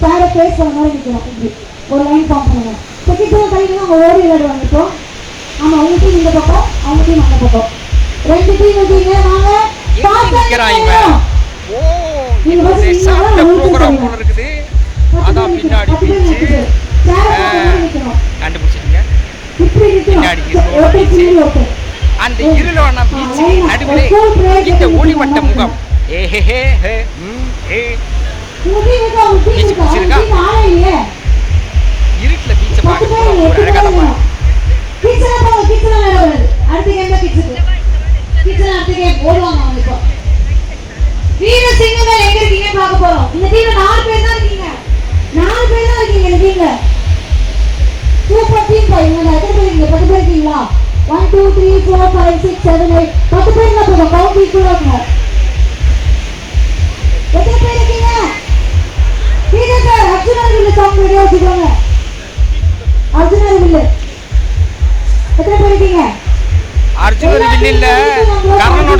பேரை பேஸ் பண்ண மாதிரி நிற்கணும் இப்படி ஒரு லைன் ஃபார்ம் பண்ணுங்க. செகண்ட் டீம் கழிக்கலாம் அவங்க ஓடி விளையாடுவாங்க இப்போ? ஆமா அவங்க டீம் இந்த பக்கம் அவங்க டீம் அந்த பக்கம். ரெண்டு டீம் இருக்கீங்க. வாங்க. சேரை அந்த பீச்சு நடுவிலே இந்த ஒளிவட்ட. முகம். ஏ ஹே ஹே ஹே ஏ இருக்கா? பிடிச்சிருக்கா? இருட்டுல பீச்சை பார்க்க. ஒரு அழகான அடுத்த அடுத்த கேம் ஓடுவாங்க அவங்க இப்போ. வீர சிங்கங்கள் எங்க இருக்கீங்க பார்க்க போறோம். இந்த டீம்ல நாலு பேர் தான் இருக்கீங்க. நாலு பேர் தான் இருக்கீங்க இந்த டீம்ல சூப்பர் டீம் பா இவங்க எத்தனை பேர் இருக்கீங்க? பத்து பேர் இருக்கீங்களா? One two three four five six seven eight பத்து பேர் தான் போதும் கவுண்ட் அர்ஜுனா வில்லு சாங் ரெடியா வச்சுக்கோங்க. அர்ஜுனா வில்லு எத்தனை பேர் இருக்கீங்க அர்ஜுனோட வில்லு இல்ல. கர்ணனோட